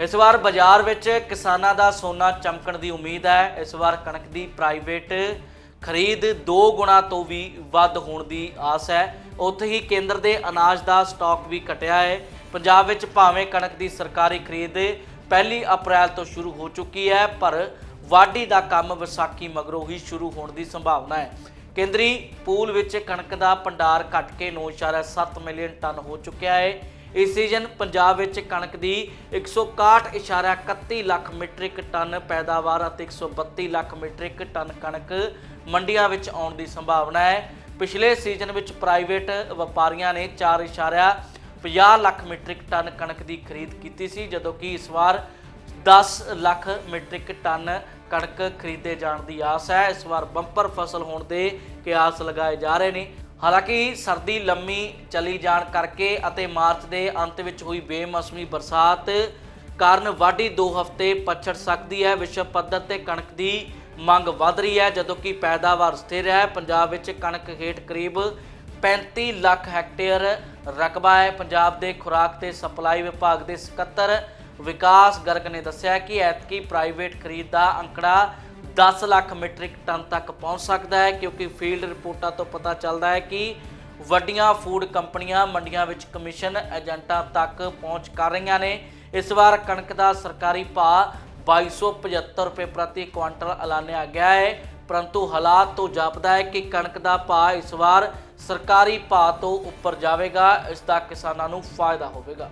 ਇਸ ਵਾਰ ਬਾਜ਼ਾਰ ਵਿੱਚ ਕਿਸਾਨਾਂ ਦਾ ਸੋਨਾ ਚਮਕਣ ਦੀ ਉਮੀਦ ਹੈ। ਇਸ ਵਾਰ ਕਣਕ ਦੀ ਪ੍ਰਾਈਵੇਟ ਖਰੀਦ 2 ਗੁਣਾ ਤੋਂ ਵੀ ਵੱਧ ਹੋਣ ਦੀ ਆਸ ਹੈ। ਉੱਥੇ ਹੀ ਕੇਂਦਰ ਦੇ ਅਨਾਜ ਦਾ ਸਟਾਕ ਵੀ ਘਟਿਆ ਹੈ। ਪੰਜਾਬ ਵਿੱਚ ਭਾਵੇਂ ਕਣਕ ਦੀ ਸਰਕਾਰੀ ਖਰੀਦ ਪਹਿਲੀ ਅਪ੍ਰੈਲ ਤੋਂ ਸ਼ੁਰੂ ਹੋ ਚੁੱਕੀ ਹੈ, ਪਰ ਵਾਢੀ ਦਾ ਕੰਮ ਵਿਸਾਖੀ ਮਗਰੋਂ ਹੀ ਸ਼ੁਰੂ ਹੋਣ ਦੀ ਸੰਭਾਵਨਾ ਹੈ। ਕੇਂਦਰੀ ਪੂਲ ਵਿੱਚ ਕਣਕ ਦਾ ਭੰਡਾਰ ਘਟ ਕੇ 9.7 ਮਿਲੀਅਨ ਟਨ ਹੋ ਚੁੱਕਿਆ ਹੈ। ਇਸ ਸੀਜ਼ਨ ਪੰਜਾਬ ਵਿੱਚ ਕਣਕ ਦੀ 161.31 ਲੱਖ ਮੀਟ੍ਰਿਕ ਟਨ ਪੈਦਾਵਾਰ ਅਤੇ 132 ਲੱਖ ਮੀਟ੍ਰਿਕ ਟਨ ਕਣਕ ਮੰਡੀਆਂ ਵਿੱਚ ਆਉਣ ਦੀ ਸੰਭਾਵਨਾ ਹੈ। ਪਿਛਲੇ ਸੀਜ਼ਨ ਵਿੱਚ ਪ੍ਰਾਈਵੇਟ ਵਪਾਰੀਆਂ ਨੇ 4.50 ਲੱਖ ਮੀਟ੍ਰਿਕ ਟਨ ਕਣਕ ਦੀ ਖਰੀਦ ਕੀਤੀ ਸੀ, ਜਦੋਂ ਕਿ ਇਸ ਵਾਰ 10 ਲੱਖ ਮੀਟ੍ਰਿਕ ਟਨ ਕਣਕ ਖਰੀਦੇ ਜਾਣ ਦੀ ਆਸ ਹੈ। ਇਸ ਵਾਰ ਬੰਪਰ ਫਸਲ ਹੋਣ ਦੇ ਕਿਆਸ ਲਗਾਏ ਜਾ ਰਹੇ ਨੇ। ਹਾਲਾਂਕਿ ਸਰਦੀ ਲੰਮੀ ਚਲੀ ਜਾਣ ਕਰਕੇ ਅਤੇ ਮਾਰਚ ਦੇ ਅੰਤ ਵਿੱਚ ਹੋਈ ਬੇਮੌਸਮੀ ਬਰਸਾਤ ਕਾਰਨ ਵਾਢੀ 2 ਹਫ਼ਤੇ ਪਛੜ ਸਕਦੀ ਹੈ। ਵਿਸ਼ਵ ਪੱਧਰ ਤੇ ਕਣਕ ਦੀ ਮੰਗ ਵਧ ਰਹੀ ਹੈ, ਜਦੋਂ ਕਿ ਪੈਦਾਵਾਰ ਸਥਿਰ ਹੈ। ਪੰਜਾਬ ਵਿੱਚ ਕਣਕ ਹੇਠ ਕਰੀਬ 35 ਲੱਖ ਹੈਕਟੇਅਰ ਰਕਬਾ ਹੈ। ਪੰਜਾਬ ਦੇ ਖੁਰਾਕ ਤੇ ਸਪਲਾਈ ਵਿਭਾਗ ਦੇ ਸਕੱਤਰ ਵਿਕਾਸ ਗਰਗ ਨੇ ਦੱਸਿਆ ਕਿ ਐਤਕੀ ਪ੍ਰਾਈਵੇਟ ਖਰੀਦ ਦਾ ਅੰਕੜਾ 10 ਲੱਖ ਮੀਟ੍ਰਿਕ ਟਨ ਤੱਕ ਪਹੁੰਚ ਸਕਦਾ ਹੈ, ਕਿਉਂਕਿ ਫੀਲਡ ਰਿਪੋਰਟਾਂ ਤੋਂ ਪਤਾ ਚੱਲਦਾ ਹੈ ਕਿ ਵੱਡੀਆਂ ਫੂਡ ਕੰਪਨੀਆਂ ਮੰਡੀਆਂ ਵਿੱਚ ਕਮਿਸ਼ਨ ਏਜੰਟਾਂ ਤੱਕ ਪਹੁੰਚ ਕਰ ਰਹੀਆਂ ਨੇ। ਇਸ ਵਾਰ ਕਣਕ ਦਾ ਸਰਕਾਰੀ ਭਾਅ 2275 ਰੁਪਏ ਪ੍ਰਤੀ ਕੁਆਂਟਲ ਐਲਾਨਿਆ ਗਿਆ ਹੈ, ਪਰੰਤੂ ਹਾਲਾਤ ਤੋਂ ਜਾਪਦਾ ਹੈ ਕਿ ਕਣਕ ਦਾ ਭਾਅ ਇਸ ਵਾਰ ਸਰਕਾਰੀ ਭਾਅ ਤੋਂ ਉੱਪਰ ਜਾਵੇਗਾ, ਇਸ ਦਾ ਕਿਸਾਨਾਂ ਨੂੰ ਫਾਇਦਾ ਹੋਵੇਗਾ।